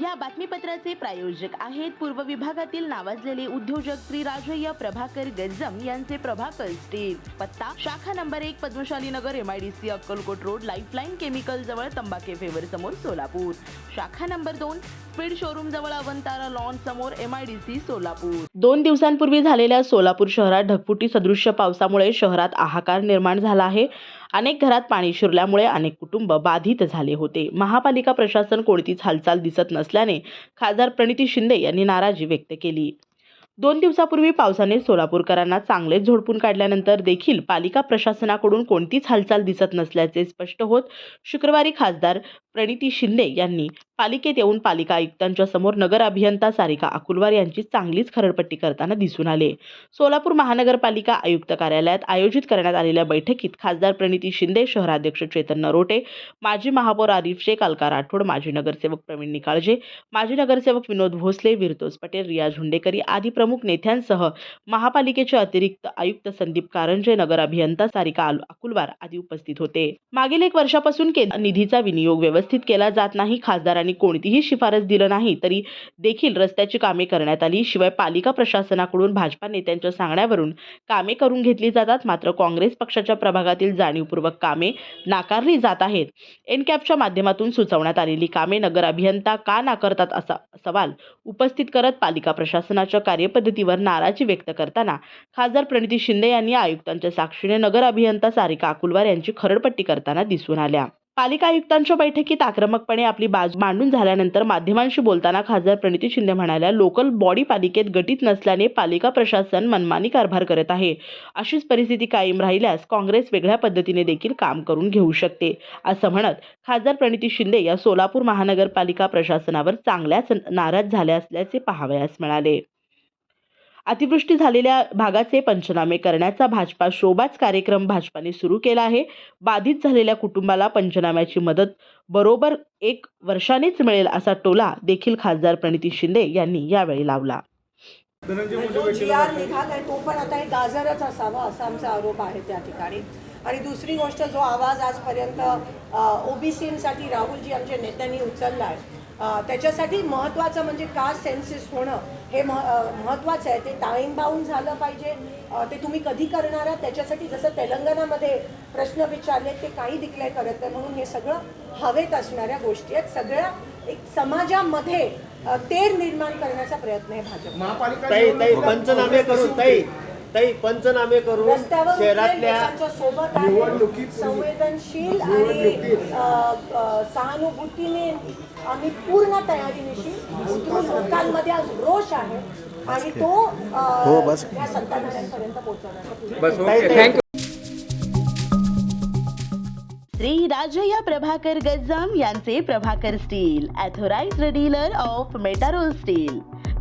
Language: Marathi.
या बातमीपत्राचे प्रायोजक आहेत पूर्व विभागातील नावाजलेले उद्योजक श्री राजय्य प्रभाकर गज्जम यांचे प्रभाकर स्टील पत्ता शाखा नंबर एक Padmashali Nagar M I D C Akkalkot road lifeline chemical जवळ तंबाखे फेवर समोर सोलापूर. शाखा नंबर दोन स्पीड शोरूम जवळ अवंतारा लॉन समोर एमआयडीसी सोलापूर. दोन दिवसांपूर्वी झालेल्या सोलापूर शहरात ढगफुटी सदृश्य पावसामुळे शहरात हाहाकार निर्माण झाला आहे. अनेक घरात पाणी शिरल्यामुळे अनेक कुटुंब बाधित झाले होते. महापालिका प्रशासन कोणतीच हालचाल दिसत नसल्याने खासदार प्रणिती शिंदे यांनी नाराजी व्यक्त केली. दोन दिवसापूर्वी पावसाने सोलापूरकरांना चांगलेच झोडपून काढल्यानंतर देखील पालिका प्रशासनाकडून कोणतीच हालचाल दिसत नसल्याचे स्पष्ट होत शुक्रवारी खासदार प्रणिती शिंदे यांनी पालिकेत येऊन पालिका आयुक्तांच्या समोर नगर अभियंता सारिका अकुलवार यांची चांगलीच खरडपट्टी करताना दिसून आले. सोलापूर महानगरपालिका आयुक्त कार्यालयात आयोजित करण्यात आलेल्या बैठकीत खासदार प्रणिती शिंदे शहराध्यक्ष चेतन नरोटे माजी महापौर आरिफ शेख अलका राठोड माजी नगरसेवक प्रवीण निकाळजे माजी नगरसेवक विनोद भोसले विरतोज पटेल रियाज हुंडेकरी आदी प्रमुख नेत्यांसह महापालिकेचे अतिरिक्त आयुक्त संदीप कारंजे नगर अभियंता सारिका अकुलवार आदी उपस्थित होते. मागील एक वर्षापासून केंद्र निधीचा विनियोग व्यवस्थित केला जात नाही खासदारांनी कोणतीही शिफारस दिलं नाही तरी देखील रस्त्याची कामे करण्यात आली. शिवाय पालिका प्रशासनाकडून भाजपा नेत्यांच्या सांगण्यावरून कामे करून घेतली जातात. मात्र काँग्रेस पक्षाच्या प्रभागातील जाणीवपूर्वक कामे नाकारली जात आहेत. एनकॅपच्या माध्यमातून सुचवण्यात आलेली कामे नगर अभियंता का नाकारतात असा सवाल उपस्थित करत पालिका प्रशासनाच्या कार्यपद्धतीवर नाराजी व्यक्त करताना खासदार प्रणिती शिंदे यांनी आयुक्तांच्या साक्षीने नगर अभियंता सारिका अकुलवार यांची खरडपट्टी करताना दिसून आल्या. पालिका आयुक्तांच्या बैठकीत आक्रमकपणे आपली बाजू मांडून झाल्यानंतर माध्यमांशी बोलताना खासदार प्रणिती शिंदे म्हणाल्या लोकल बॉडी पालिकेत गटीत नसल्याने पालिका प्रशासन मनमानी कारभार करत आहे. अशीच परिस्थिती कायम राहिल्यास काँग्रेस वेगळ्या पद्धतीने देखील काम करून घेऊ शकते असं म्हणत खासदार प्रणिती शिंदे या सोलापूर महानगरपालिका प्रशासनावर चांगल्याच नाराज झाल्या असल्याचे पाहावयास मिळाले. अतिवृष्टी झालेल्या भागाचे पंचनामे करण्याचा भाजपा शोबाच कार्यक्रम भाजपाने सुरू केला आहे. बाधित झालेल्या कुटुंबाला पंचनाम्याची मदत बरोबर एक वर्षानेच मिळेल असा टोला देखील खासदार प्रणिती शिंदे यांनी यावेळी लावला. जो आर निघालाय तो पण आता एक गाजरच असावा असा आमचा आरोप आहे त्या ठिकाणी. आणि दुसरी गोष्ट जो आवाज आजपर्यंत ओबीसीसाठी राहुलजी आमच्या नेत्यांनी उचलला आहे त्याच्यासाठी महत्त्वाचं म्हणजे कास्ट सेन्सिस होणं? हे महत्त्वाचं आहे. ते टाईम बाउंड झालं पाहिजे. ते तुम्ही कधी करणार आहात? त्याच्यासाठी जसं तेलंगणामध्ये प्रश्न विचारले ते काही डिक्लेअर करत नाही. म्हणून हे सगळं हवेत असणाऱ्या गोष्टी आहेत. सगळ्या एक समाजामध्ये तेढ निर्माण करण्याचा प्रयत्न आहे भाजप महापालिका ताई ताई निवडणुकीला पंचनामे करून ताई पंचनामे करून रस्त्यावर उतरेल शहरातल्या लोकांच्या सोबत आहे. निवडणुकीपूर्वी- संवेदनशील आणि निवडणुकीत- अ, अ, सहानुभूतीने आम्ही पूर्ण तयारीनिशी उतरून लोकांमध्ये आज रोष आहे आणि तो अ, या सत्ताधाऱ्यांपर्यंत पोहोचवण्याचा प्रयत्न ताई श्री राजया प्रभाकर गज्जाम यांचे Prabhakar steel authorized dealer of Metarol steel